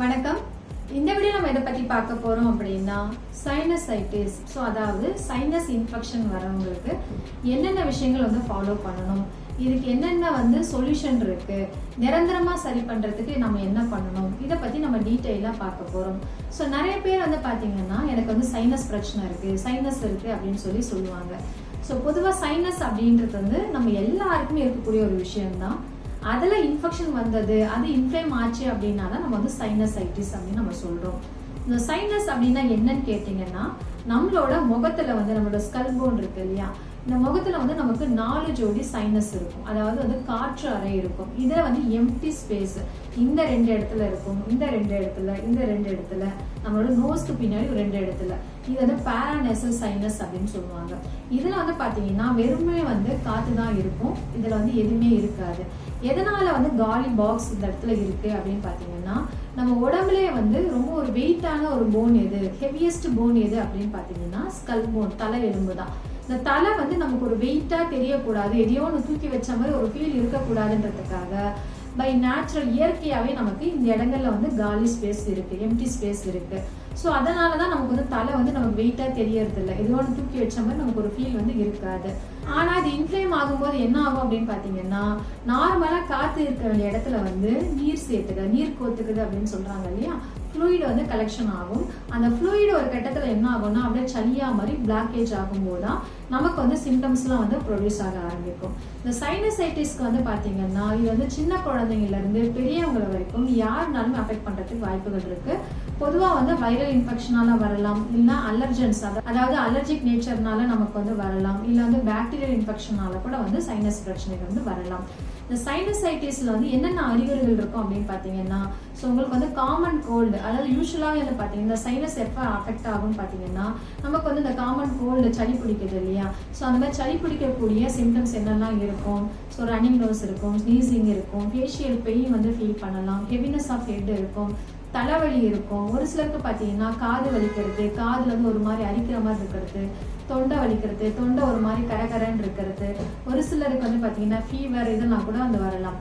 வணக்கம். இந்த வீடியோ நம்ம எதை பத்தி பார்க்க போறோம் அப்படின்னா சைனசைட்டிஸ் ஸோ அதாவது சைனஸ் இன்ஃபெக்ஷன் வரவங்களுக்கு என்னென்ன விஷயங்கள் வந்து ஃபாலோ பண்ணணும்? இதுக்கு என்னென்ன வந்து சொல்யூஷன் இருக்கு? நிரந்தரமா சரி பண்றதுக்கு நம்ம என்ன பண்ணணும்? இதை பற்றி நம்ம டீட்டெயிலாக பார்க்க போறோம். ஸோ நிறைய பேர் வந்து பார்த்தீங்கன்னா எனக்கு வந்து சைனஸ் பிரச்சனை இருக்கு சைனஸ் இருக்கு அப்படின்னு சொல்லி சொல்லுவாங்க. ஸோ பொதுவாக சைனஸ் அப்படின்றது வந்து நம்ம எல்லாருக்குமே இருக்கக்கூடிய ஒரு விஷயம்தான். அதில் இன்ஃபெக்ஷன் வந்தது அது இன்ஃப்ளேம் ஆச்சு அப்படின்னா தான் நம்ம வந்து சைனசைட்டிஸ் அப்படின்னு நம்ம சொல்கிறோம் இந்த சைனஸ் அப்படின்னா என்னன்னு கேட்டிங்கன்னா நம்மளோட முகத்தில் வந்து நம்மளோட ஸ்கல் போன் இருக்கு இல்லையா? இந்த முகத்தில் வந்து நமக்கு நாலு ஜோடி சைனஸ் இருக்கும். அதாவது வந்து காற்று அறை இருக்கும். இதில் வந்து எம்டி ஸ்பேஸ் இந்த ரெண்டு இடத்துல இருக்கும். இந்த ரெண்டு இடத்துல இந்த ரெண்டு இடத்துல. நம்மளோட நோஸ்க்கு பின்னாடி ஒரு ரெண்டு இடத்துல. இது வந்து பேரானெசல் சைனஸ் அப்படின்னு சொல்லுவாங்க. இதில் வந்து பார்த்தீங்கன்னா வெறுமே வந்து காற்று தான் இருக்கும். இதில் வந்து எதுவுமே இருக்காது. எதனால் வந்து காலி பாக்ஸ் இந்த இடத்துல இருக்குது அப்படின்னு பார்த்தீங்கன்னா நம்ம உடம்புலேயே வந்து ரொம்ப ஒரு வெயிட்டான ஒரு போன் எது? ஹெவியஸ்ட் போன் எது அப்படின்னு பார்த்தீங்கன்னா ஸ்கல் போன் தலை எலும்பு தான். இந்த தலை வந்து நமக்கு ஒரு வெயிட்டா தெரியக்கூடாது. எதையோ ஒன்று தூக்கி வச்ச மாதிரி ஒரு ஃபீல் இருக்கக்கூடாதுன்றதுக்காக பை நேச்சுரல் இயற்கையாகவே நமக்கு இந்த இடங்கள்ல வந்து காலி ஸ்பேஸ் இருக்கு எம்டி ஸ்பேஸ் இருக்கு. ஸோ அதனால தான் நமக்கு வந்து தலை வந்து நமக்கு வெயிட்டாக தெரியறது இல்லை எதுவும் ஒன்று தூக்கி வச்ச மாதிரி நமக்கு ஒரு ஃபீல் வந்து இருக்காது. ஆனால் அது இன்ஃப்ளேம் ஆகும்போது என்ன ஆகும் அப்படின்னு பார்த்தீங்கன்னா நார்மலாக காற்று இருக்கிற இடத்துல வந்து நீர் சேர்த்துக்குது நீர் கோத்துக்குது அப்படின்னு சொல்கிறாங்க இல்லையா? ஃப்ளூயிடு வந்து கலெக்ஷன் ஆகும். அந்த ஃப்ளூயிடு ஒரு கட்டத்தில் என்ன ஆகும்னா அப்படியே சளியாக மாதிரி பிளாக்கேஜ் ஆகும்போது தான் நமக்கு வந்து சிம்டம்ஸ்லாம் வந்து ப்ரொடியூஸ் ஆக ஆரம்பிக்கும். இந்த சைனசைட்டிஸ்க்கு வந்து பார்த்தீங்கன்னா இது வந்து சின்ன குழந்தைங்கள்லேருந்து பெரியவங்களை வரைக்கும் யாருனாலும் அஃபெக்ட் பண்ணுறதுக்கு வாய்ப்புகள் இருக்கு. பொதுவாக வந்து வைரல் இன்ஃபெக்ஷனால வரலாம் இல்லைன்னா அலர்ஜன்ஸ் அதாவது அலர்ஜிக் நேச்சர்னால நமக்கு வந்து வரலாம் இல்லை வந்து பாக்டீரியல் இன்ஃபெக்ஷனால கூட வந்து சைனஸ் பிரச்சனைகள் வந்து வரலாம். இந்த சைனசைட்டிஸில் வந்து என்னென்ன அறிகுறிகள் இருக்கும் அப்படின்னு பார்த்தீங்கன்னா ஸோ உங்களுக்கு வந்து காமன் கோல்டு அதாவது யூஸ்வலாகவே வந்து பார்த்தீங்கன்னா இந்த சைனஸ் எப்போ அஃபெக்ட் ஆகும்னு பார்த்தீங்கன்னா நமக்கு வந்து இந்த காமன் கோல்டு சளி பிடிக்குது இல்லையா? ஸோ அந்த மாதிரி சளி பிடிக்கக்கூடிய சிம்டம்ஸ் என்னெல்லாம் இருக்கும்? ஸோ ரன்னிங் நோஸ் இருக்கும் ஸ்னீசிங் இருக்கும் ஃபேஷியல் பெயின் வந்து ஃபீல் பண்ணலாம் ஹெவினஸ் ஆஃப் ஹெட் இருக்கும் தலைவலி இருக்கும். ஒரு சிலருக்கு பார்த்தீங்கன்னா காது வலிக்கிறது காதுல வந்து ஒரு மாதிரி அரிக்கிற மாதிரி இருக்கிறது தொண்டை வலிக்கிறது தொண்டை ஒரு மாதிரி கரகரன்னு இருக்கிறது. ஒரு சிலருக்கு வந்து பார்த்தீங்கன்னா ஃபீவர் இதெல்லாம் கூட வந்து வரலாம்.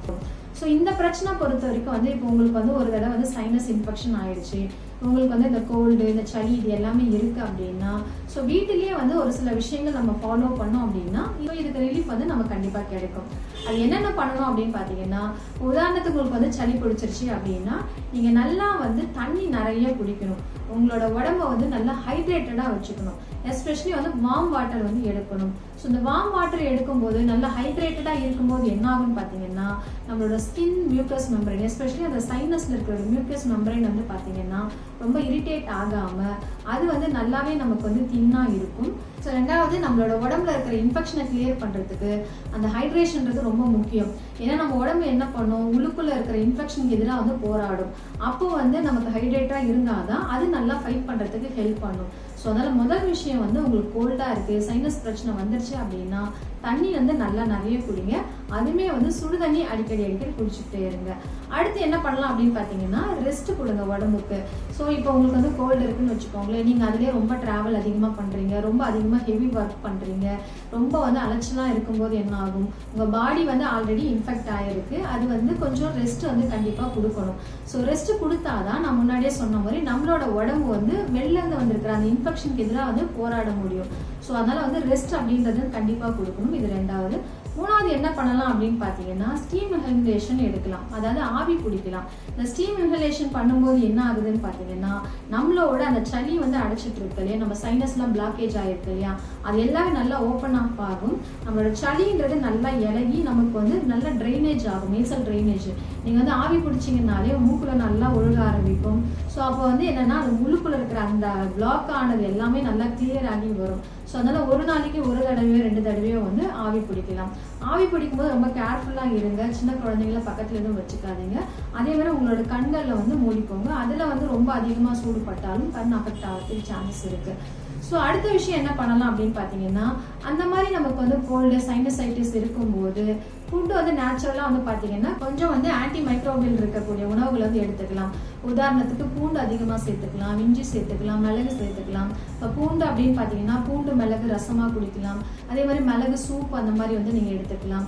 ஸோ இந்த பிரச்சனை பொறுத்த வரைக்கும் வந்து இப்போ உங்களுக்கு வந்து ஒரு தடவை வந்து சைனஸ் இன்ஃபெக்ஷன் ஆயிடுச்சு. உங்களுக்கு வந்து இந்த கோல்டு இந்த சளி இது எல்லாமே இருக்கு அப்படின்னா ஸோ வீட்டிலேயே வந்து ஒரு சில விஷயங்கள் நம்ம ஃபாலோ பண்ணோம் அப்படின்னா இப்போ இதுக்கு ரிலீஃப் வந்து நம்ம கண்டிப்பாக கிடைக்கும். அது என்னென்ன பண்ணணும் அப்படின்னு பார்த்தீங்கன்னா உதாரணத்துக்கு உங்களுக்கு வந்து சளி பிடிச்சிருச்சு அப்படின்னா நீங்கள் நல்லா வந்து தண்ணி நிறைய குடிக்கணும். உங்களோட உடம்ப வந்து நல்லா ஹைட்ரேட்டடாக வச்சுக்கணும். எஸ்பெஷலி வந்து வார்ம் வாட்டர் வந்து எடுக்கணும். ஸோ இந்த வார்ம் வாட்டர் எடுக்கும்போது நல்லா ஹைட்ரேட்டடாக இருக்கும்போது என்ன ஆகும்னு பார்த்தீங்கன்னா நம்மளோட ஸ்கின் மியூக்கஸ் மெம்பரைன் எஸ்பெஷலி அந்த சைனஸில் இருக்கிற மியூக்கஸ் மெம்பரைன் வந்து பார்த்தீங்கன்னா ரொம்ப இரிட்டேட் ஆகாமல் அது வந்து நல்லாவே நமக்கு வந்து தின்னாக இருக்கும். ஸோ ரெண்டாவது நம்மளோட உடம்புல இருக்கிற இன்ஃபெக்ஷனை கிளியர் பண்ணுறதுக்கு அந்த ஹைட்ரேஷன்றது ரொம்ப முக்கியம். ஏன்னா நம்ம உடம்பு என்ன பண்ணும்? உள்ளுக்குள்ளே இருக்கிற இன்ஃபெக்ஷனுக்கு எதிராக வந்து போராடும். அப்போ வந்து நமக்கு ஹைட்ரேட்டாக இருந்தால் தான் அது நல்லா ஃபைட் பண்ணுறதுக்கு ஹெல்ப் பண்ணும். ஸோ அதனால் முதல் விஷயம் வந்து உங்களுக்கு கோல்டாக இருக்குது சைனஸ் பிரச்சனை வந்துருச்சு அப்படின்னா தண்ணி வந்து நல்லா நிறைய குடிங்க. அதுவுமே வந்து சுடு தண்ணி அடிக்கடி அடிக்கடி குடிச்சுக்கிட்டே இருங்க. அடுத்து என்ன பண்ணலாம் அப்படின்னு பார்த்தீங்கன்னா ரெஸ்ட் கொடுங்க உடம்புக்கு. ஸோ இப்போ உங்களுக்கு வந்து கோல்டு இருக்குன்னு வச்சுக்கோங்களேன். நீங்கள் அதிலே ரொம்ப ட்ராவல் அதிகமாக பண்ணுறீங்க ரொம்ப அதிகமாக ஹெவி ஒர்க் பண்ணுறீங்க ரொம்ப வந்து அலைச்சலாக இருக்கும்போது என்ன ஆகும்? உங்கள் பாடி வந்து ஆல்ரெடி இன்ஃபெக்ட் ஆகிருக்கு அது வந்து கொஞ்சம் ரெஸ்ட் வந்து கண்டிப்பாக கொடுக்கணும். ஸோ ரெஸ்ட் கொடுத்தாதான் நான் முன்னாடியே சொன்ன மாதிரி நம்மளோட உடம்பு வந்து வெளிலேருந்து வந்திருக்கிற அந்த இன்ஃபெக்ட் இன்ஃபெக்ஷனுக்கு எதிராக வந்து போராட முடியும். ஸோ அதனால் வந்து ரெஸ்ட் அப்படின்றது கண்டிப்பாக கொடுக்கணும். இது ரெண்டாவது. மூணாவது என்ன பண்ணலாம் அப்படின்னு பார்த்தீங்கன்னா ஸ்டீம் இன்ஹலேஷன் எடுக்கலாம். அதாவது ஆவி பிடிக்கலாம் இந்த ஸ்டீம் இன்ஹலேஷன் பண்ணும்போது என்ன ஆகுதுன்னு பார்த்தீங்கன்னா நம்மளோட அந்த சளி வந்து அடைச்சிட்டு இருக்கு இல்லையா? நம்ம சைனஸ்லாம் பிளாக்கேஜ் ஆகிருக்கு இல்லையா? அது எல்லாமே நல்லா ஓப்பன் ஆஃப் ஆகும். நம்மளோட சளின்றது நல்லா இலகி நமக்கு வந்து நல்ல ட்ரைனேஜ் ஆகும். மேசல் ட்ரைனேஜ் நீங்கள் வந்து ஆவி பிடிச்சிங்கனாலே மூக்குல நல்லா ஒழுக ஆரம்பிக்கும். ஸோ அப்போ வந்து என்னன்னா அது முழுக்குள்ள இருக்கிற அந்த பிளாக் ஆனது எல்லாமே நல்லா கிளியர் ஆகி வரும். ஸோ அதனால ஒரு நாளைக்கு ஒரு தடவையோ ரெண்டு தடவையோ வந்து ஆவி பிடிக்கலாம் ஆவி பிடிக்கும்போது ரொம்ப கேர்ஃபுல்லாக இருங்க. சின்ன குழந்தைங்கள பக்கத்துல எதுவும் வச்சுக்காதீங்க. அதே மாதிரி உங்களோட கண்களில் வந்து மூடிக்கோங்க. அதில் வந்து ரொம்ப அதிகமாக சூடுபட்டாலும் கண் அஃபெக்ட் ஆகிறதுக்கு சான்ஸ் இருக்கு. ஸோ அடுத்த விஷயம் என்ன பண்ணலாம் அப்படின்னு பார்த்தீங்கன்னா அந்த மாதிரி நமக்கு வந்து கோல்டு சைனசைட்டிஸ் இருக்கும்போது ஃபுட்டு வந்து நேச்சுரலாக வந்து பார்த்தீங்கன்னா கொஞ்சம் வந்து ஆன்டி மைக்ரோபில் இருக்கக்கூடிய உணவுகளை வந்து எடுத்துக்கலாம். உதாரணத்துக்கு பூண்டு அதிகமாக சேர்த்துக்கலாம் இஞ்சி சேர்த்துக்கலாம் மிளகு சேர்த்துக்கலாம். இப்போ பூண்டு அப்படின்னு பார்த்தீங்கன்னா பூண்டு மிளகு ரசமாக குடிக்கலாம். அதே மாதிரி மிளகு சூப் அந்த மாதிரி வந்து நீங்கள் எடுத்துக்கலாம்.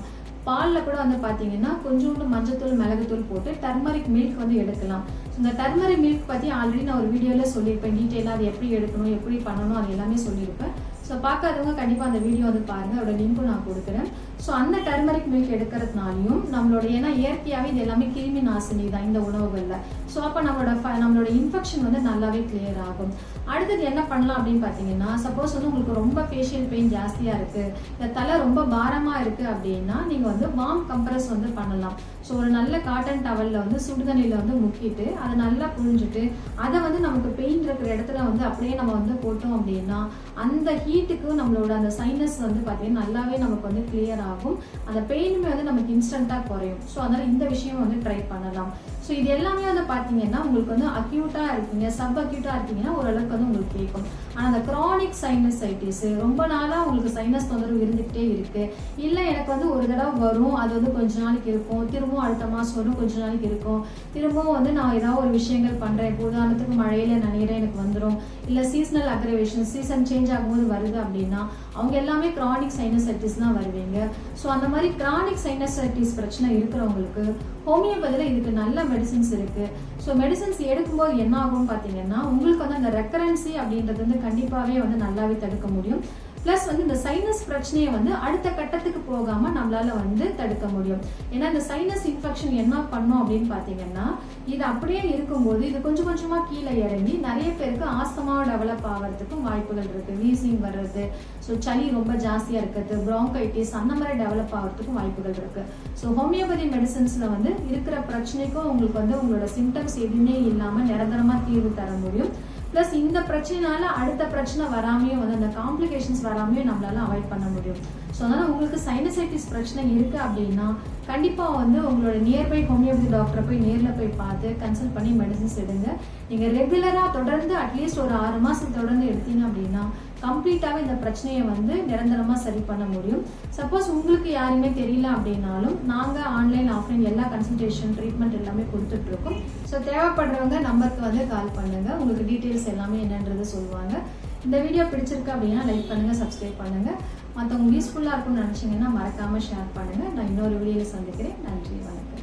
பாலில் கூட வந்து பார்த்தீங்கன்னா கொஞ்சோண்டு மஞ்சத்தூள் மிளகுத்தூள் போட்டு டர்மரிக் மில்க் வந்து எடுக்கலாம். இந்த டர்மரிக் மில்க் பற்றி ஆல்ரெடி நான் ஒரு வீடியோவில் சொல்லியிருப்பேன். டீட்டெயிலாக அது எப்படி எடுக்கணும் எப்படி பண்ணணும் அது எல்லாமே சொல்லியிருப்பேன். ஸோ பார்க்காதவங்க கண்டிப்பாக அந்த வீடியோ வந்து பாருங்கள் அதோட லிங்க்கும் நான் கொடுக்குறேன். ஸோ அந்த டர்மரிக் மில்க் எடுக்கிறதுனாலையும் நம்மளோட ஏன்னா இயற்கையாகவே இது எல்லாமே கிருமி நாசினி தான் இந்த உணவுகளில். ஸோ அப்போ நம்மளோட ஃப- நம்மளோட இன்ஃபெக்ஷன் வந்து நல்லாவே கிளியர் ஆகும். அடுத்தது என்ன பண்ணலாம் அப்படின்னு பார்த்தீங்கன்னா சப்போஸ் வந்து உங்களுக்கு ரொம்ப ஃபேஷியல் பெயின் ஜாஸ்தியாக இருக்குது இந்த தலை ரொம்ப பாரமாக இருக்குது அப்படின்னா நீங்கள் வந்து வார்ம் கம்ப்ரஸ் வந்து பண்ணலாம். ஸோ ஒரு நல்ல காட்டன் டவலில் வந்து சுடுதண்ணியில் வந்து முக்கிட்டு அதை நல்லா புழிஞ்சிட்டு அதை வந்து நமக்கு பெயின் இருக்கிற இடத்துல வந்து அப்படியே நம்ம வந்து போட்டோம் அப்படின்னா அந்த ஹீட்டுக்கு நம்மளோட அந்த சைனஸ் வந்து பார்த்தீங்கன்னா நல்லாவே நமக்கு வந்து கிளியர் ஆகும் அந்த பெயினுமே வந்து நமக்கு இன்ஸ்டண்ட்டாக குறையும். ஸோ அதனால் இந்த விஷயம் வந்து ட்ரை பண்ணலாம். ஸோ இது எல்லாமே வந்து பார்த்தீங்கன்னா உங்களுக்கு வந்து அக்யூட்டாக இருக்கீங்க சப் அக்யூட்டாக இருக்கீங்கன்னா ஓரளவுக்கு வந்து உங்களுக்கு கேட்கும். ஆனால் அந்த க்ரானிக் சைனசைட்டிஸ் ரொம்ப நாளாக உங்களுக்கு சைனஸ் தொந்தரவு இருந்துகிட்டே இருக்கு. இல்லை எனக்கு வந்து ஒரு தடவை வரும் அது வந்து கொஞ்ச நாளைக்கு இருக்கும். திரும்பவும் அடுத்த மாதம் வரும் கொஞ்ச நாளைக்கு இருக்கும். திரும்பவும் வந்து நான் ஏதாவது ஒரு விஷயங்கள் பண்ணுறேன் இப்போ உதாரணத்துக்கு மழையில் நனைகிறேன் எனக்கு வந்துடும் இல்லை சீசனல் அக்ரவேஷன் சீசன் சேஞ்ச் ஆகும்போது வருது அப்படின்னா அவங்க எல்லாமே க்ரானிக் சைனசைட்டிஸ் தான் வருவீங்க. ஸோ அந்த மாதிரி க்ரானிக் சைனசைட்டிஸ் பிரச்சனை இருக்கிறவங்களுக்கு ஹோமியோபதியில் இதுக்கு நல்ல மெடிசின்ஸ் இருக்கு. ஸோ மெடிசின்ஸ் எடுக்கும்போது என்ன ஆகும்னு பார்த்தீங்கன்னா உங்களுக்கு வந்து அந்த ரெக்கரன்சி அப்படின்றது வந்து கண்டிப்பாகவே வந்து நல்லாவே தடுக்க முடியும். ப்ளஸ் வந்து இந்த சைனஸ் பிரச்சனையை வந்து அடுத்த கட்டத்துக்கு போகாம நம்மளால வந்து தடுக்க முடியும். ஏன்னா இந்த சைனஸ் இன்ஃபெக்ஷன் என்ன பண்ணும் அப்படின்னு பார்த்தீங்கன்னா இது அப்படியே இருக்கும்போது இது கொஞ்சம் கொஞ்சமா கீழே இறங்கி நிறைய பேருக்கு ஆஸ்தமாக டெவலப் ஆகிறதுக்கும் வாய்ப்புகள் இருக்கு. வீசிங் வர்றது ஸோ சளி ரொம்ப ஜாஸ்தியா இருக்கிறது ப்ராங்கைட்டிஸ் அந்த மாதிரி டெவலப் ஆகிறதுக்கும் வாய்ப்புகள் இருக்கு. ஸோ ஹோமியோபதி மெடிசன்ஸ்ல வந்து இருக்கிற பிரச்சனைக்கும் உங்களுக்கு வந்து உங்களோட சிம்டம்ஸ் எதுவுமே இல்லாம நிரந்தரமா தீர்வு தர முடியும். ப்ளஸ் இந்த பிரச்சனைனால அடுத்த பிரச்சனை வராமையும் வந்து அந்த காம்ப்ளிகேஷன்ஸ் வராமையும் நம்மளால அவாய்ட் பண்ண முடியும். ஸோ அதனால் உங்களுக்கு சைனசைட்டிஸ் பிரச்சனை இருக்குது அப்படின்னா கண்டிப்பாக வந்து உங்களோட நியர்பை ஹோமியோபதி டாக்டரை போய் நேரில் போய் பார்த்து கன்சல்ட் பண்ணி மெடிசன்ஸ் எடுங்க. நீங்கள் ரெகுலராக தொடர்ந்து அட்லீஸ்ட் ஒரு ஆறு மாதம் தொடர்ந்து எடுத்தீங்க அப்படின்னா கம்ப்ளீட்டாகவே இந்த பிரச்சனையை வந்து நிரந்தரமாக சரி பண்ண முடியும். சப்போஸ் உங்களுக்கு யாருமே தெரியல அப்படின்னாலும் நாங்கள் ஆன்லைன் ஆஃப்லைன் எல்லா கன்சல்டேஷன் ட்ரீட்மெண்ட் எல்லாமே கொடுத்துட்ருக்கோம். ஸோ தேவைப்படுறவங்க நம்பருக்கு வந்து கால் பண்ணுங்கள் உங்களுக்கு டீட்டெயில்ஸ் எல்லாமே என்னன்றது சொல்லுவாங்க. இந்த வீடியோ பிடிச்சிருக்கு அப்படின்னா லைக் பண்ணுங்க சப்ஸ்கிரைப் பண்ணுங்கள் மற்றவங்க யூஸ்ஃபுல்லாக இருக்கும்னு நினச்சிங்கன்னா மறக்காம ஷேர் பண்ணுங்கள் நான் இன்னொரு வீடியோவில் சந்திக்கிறேன். நன்றி வணக்கம்.